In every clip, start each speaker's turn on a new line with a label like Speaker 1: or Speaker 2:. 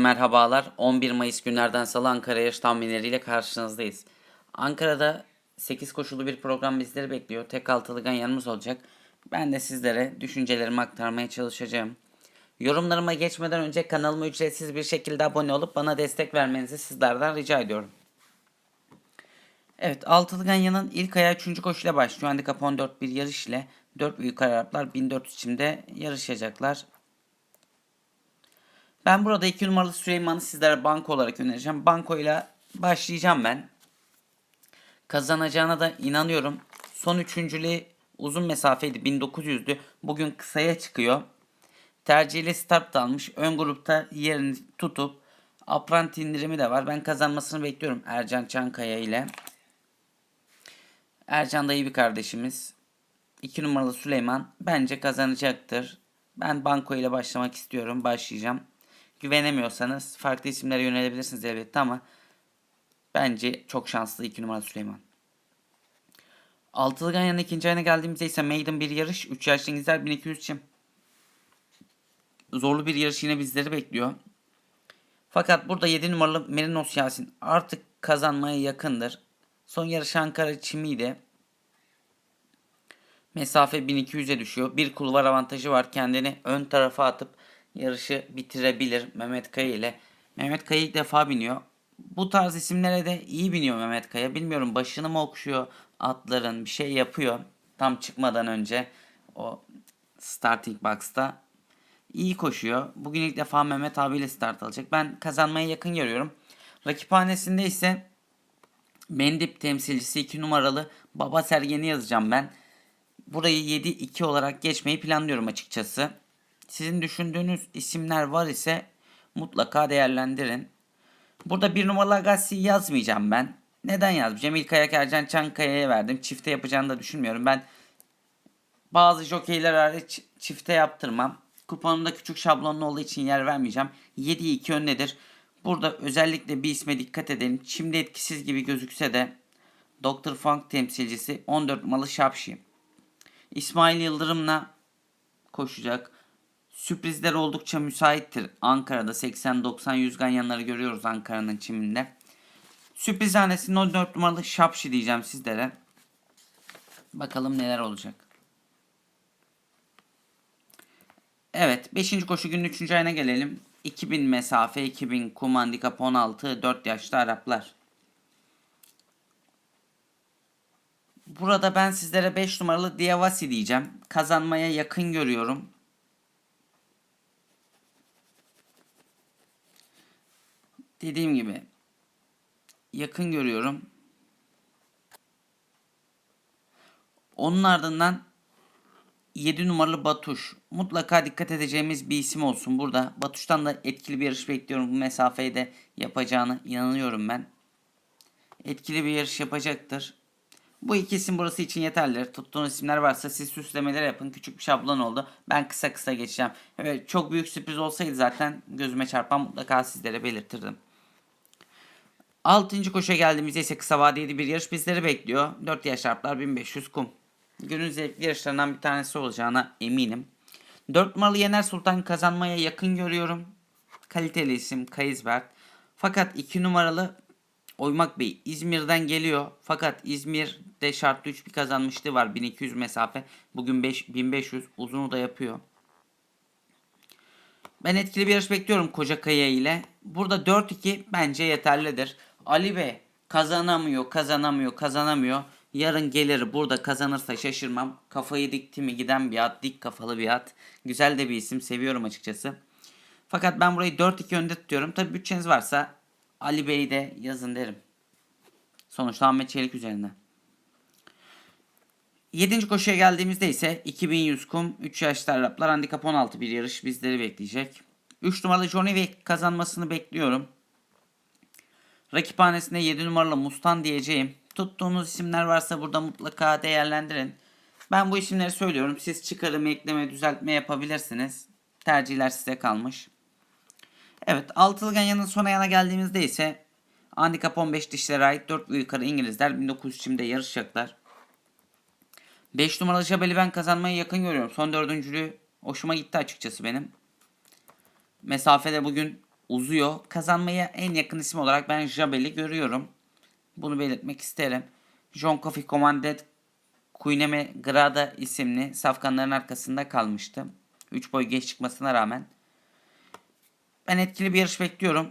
Speaker 1: Merhabalar. 11 Mayıs günlerden salı Ankara yarış tahminleriyle karşınızdayız. Ankara'da 8 koşulu bir program bizleri bekliyor. Tek altılı gan yanımız olacak. Ben de sizlere düşüncelerimi aktarmaya çalışacağım. Yorumlarıma geçmeden önce kanalıma ücretsiz bir şekilde abone olup bana destek vermenizi sizlerden rica ediyorum. Evet, Altılı Ganyan'ın ilk ayağı 3. koşuyla başlıyor. Handikap 14 bir yarış ile 4 büyük Araplar 1400 çimde yarışacaklar. Ben burada 2 numaralı Süleyman'ı sizlere banko olarak önereceğim. Banko ile başlayacağım ben. Kazanacağına da inanıyorum. Son üçüncülüğü uzun mesafeydi 1900'dü. Bugün kısaya çıkıyor. Tercihli start almış. Ön grupta yerini tutup apranti indirimi de var. Ben kazanmasını bekliyorum Ercan Çankaya ile. Ercan da iyi bir kardeşimiz. 2 numaralı Süleyman bence kazanacaktır. Ben banko ile başlamak istiyorum. Başlayacağım. Güvenemiyorsanız farklı isimlere yönelebilirsiniz elbette ama bence çok şanslı 2 numaralı Süleyman. Altılı Ganyan'ın ikinci ayına geldiğimizde ise Maiden bir yarış. 3 yaşlı İngilizler 1200 çim. Zorlu bir yarış yine bizleri bekliyor. Fakat burada 7 numaralı Merinos Yasin artık kazanmaya yakındır. Son yarış Ankara çimiydi. Mesafe 1200'e düşüyor. Bir kulvar avantajı var. Kendini ön tarafa atıp yarışı bitirebilir Mehmet Kaya ile. Mehmet Kaya ilk defa biniyor. Bu tarz isimlere de iyi biniyor Mehmet Kaya. Bilmiyorum başını mı okşuyor atların bir şey yapıyor. Tam çıkmadan önce o starting box'ta iyi koşuyor. Bugün ilk defa Mehmet abiyle start alacak. Ben kazanmaya yakın görüyorum. Rakiphanesinde ise Mendip temsilcisi 2 numaralı Baba Sergen'i yazacağım ben. Burayı 7-2 olarak geçmeyi planlıyorum açıkçası. Sizin düşündüğünüz isimler var ise mutlaka değerlendirin. Burada bir numaralı Agassi yazmayacağım ben. Neden yazmayacağım? İlk ayak Ercan Çankaya'ya verdim. Çifte yapacağını da düşünmüyorum. Ben bazı jokeyler hariç çifte yaptırmam. Kuponumda küçük şablonlu olduğu için yer vermeyeceğim. 7-2 öndedir. Burada özellikle bir isme dikkat edelim. Şimdi etkisiz gibi gözükse de Dr. Funk temsilcisi 14 numaralı Şapşi. İsmail Yıldırım'la koşacak. Sürprizler oldukça müsaittir. Ankara'da 80-90 ganyanları görüyoruz Ankara'nın çiminde. Sürprizhanesinin 14 numaralı Şapşi diyeceğim sizlere. Bakalım neler olacak. Evet 5. koşu günün 3. ayına gelelim. 2000 mesafe 2000 kum handikap 16 4 yaşlı Araplar. Burada ben sizlere 5 numaralı Diavasi diyeceğim. Kazanmaya yakın görüyorum. Dediğim gibi yakın görüyorum. Onun ardından 7 numaralı Batuş. Mutlaka dikkat edeceğimiz bir isim olsun burada. Batuş'tan da etkili bir yarış bekliyorum. Bu mesafeyi de yapacağını inanıyorum ben. Etkili bir yarış yapacaktır. Bu iki isim burası için yeterlidir. Tuttuğunuz isimler varsa siz süslemeler yapın. Küçük bir şablon oldu. Ben kısa kısa geçeceğim. Evet, çok büyük sürpriz olsaydı zaten gözüme çarpan mutlaka sizlere belirtirdim. Altıncı koşuya geldiğimizde ise kısa vadeli bir yarış bizleri bekliyor. 4 yaş Araplar 1500 kum. Günün zevkli yarışlarından bir tanesi olacağına eminim. 4 numaralı Yener Sultan kazanmaya yakın görüyorum. Kaliteli isim Kayızbert. Fakat 2 numaralı Oymak Bey İzmir'den geliyor. Fakat İzmir'de şartlı 3 bir kazanmışlığı var. 1200 mesafe. Bugün 5, 1500 uzunu da yapıyor. Ben etkili bir yarış bekliyorum Koca Kaya ile. Burada 4-2 bence yeterlidir. Ali Bey kazanamıyor, kazanamıyor, kazanamıyor. Yarın gelir burada kazanırsa şaşırmam. Kafayı dikti mi giden bir at, dik kafalı bir at. Güzel de bir isim, seviyorum açıkçası. Fakat ben burayı 4-2 önde tutuyorum. Tabi bütçeniz varsa Ali Bey'i de yazın derim. Sonuçta Ahmet Çelik üzerinde. 7. koşuya geldiğimizde ise 2100 kum 3 yaşlı Araplar handikap 16 bir yarış bizleri bekleyecek. 3 numaralı Johnny Wick kazanmasını bekliyorum. Rakiphanesinde 7 numaralı Mustan diyeceğim. Tuttuğunuz isimler varsa burada mutlaka değerlendirin. Ben bu isimleri söylüyorum. Siz çıkarım, ekleme, düzeltme yapabilirsiniz. Tercihler size kalmış. Evet, altılı ganyanın son ayağına geldiğimizde ise handikap 15 dişlere ait 4 yukarı İngilizler 1900 çimde yarışacaklar. 5 numaralı Şabeli ben kazanmayı yakın görüyorum. Son dördüncülüğü hoşuma gitti açıkçası benim. Mesafede bugün uzuyor. Kazanmaya en yakın isim olarak ben Jabel'i görüyorum. Bunu belirtmek isterim. John Coffey Commanded Queeneme Grada isimli safkanların arkasında kalmıştı. 3 boy geç çıkmasına rağmen. Ben etkili bir yarış bekliyorum.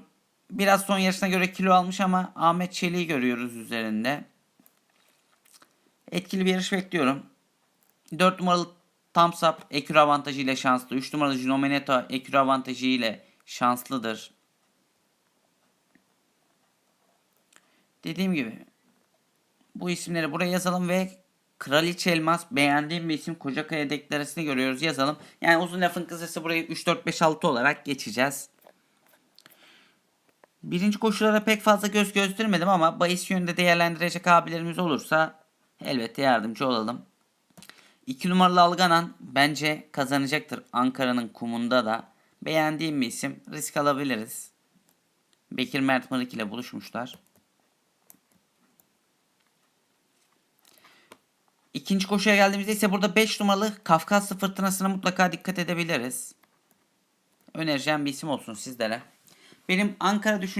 Speaker 1: Biraz son yarışına göre kilo almış ama Ahmet Çelik'i görüyoruz üzerinde. Etkili bir yarış bekliyorum. 4 numaralı Thumbs Up ekür avantajı ile şanslı. 3 numaralı Ginomeneto ekür avantajı ile şanslıdır. Dediğim gibi bu isimleri buraya yazalım ve Kraliçe Elmas beğendiğim bir isim Kocakaya deklaresini görüyoruz yazalım. Yani uzun lafın kısası burayı 3 4 5 6 olarak geçeceğiz. Birinci koşulara pek fazla göz göstermedim ama bahis yönünde değerlendirecek abilerimiz olursa elbette yardımcı olalım. 2 numaralı Alganan bence kazanacaktır. Ankara'nın kumunda da beğendiğim bir isim. Risk alabiliriz. Bekir Mert Mırık ile buluşmuşlar. İkinci koşuya geldiğimizde ise burada 5 numaralı Kafkaslı Fırtınası'na mutlaka dikkat edebiliriz. Önereceğim bir isim olsun sizlere. Benim Ankara düşün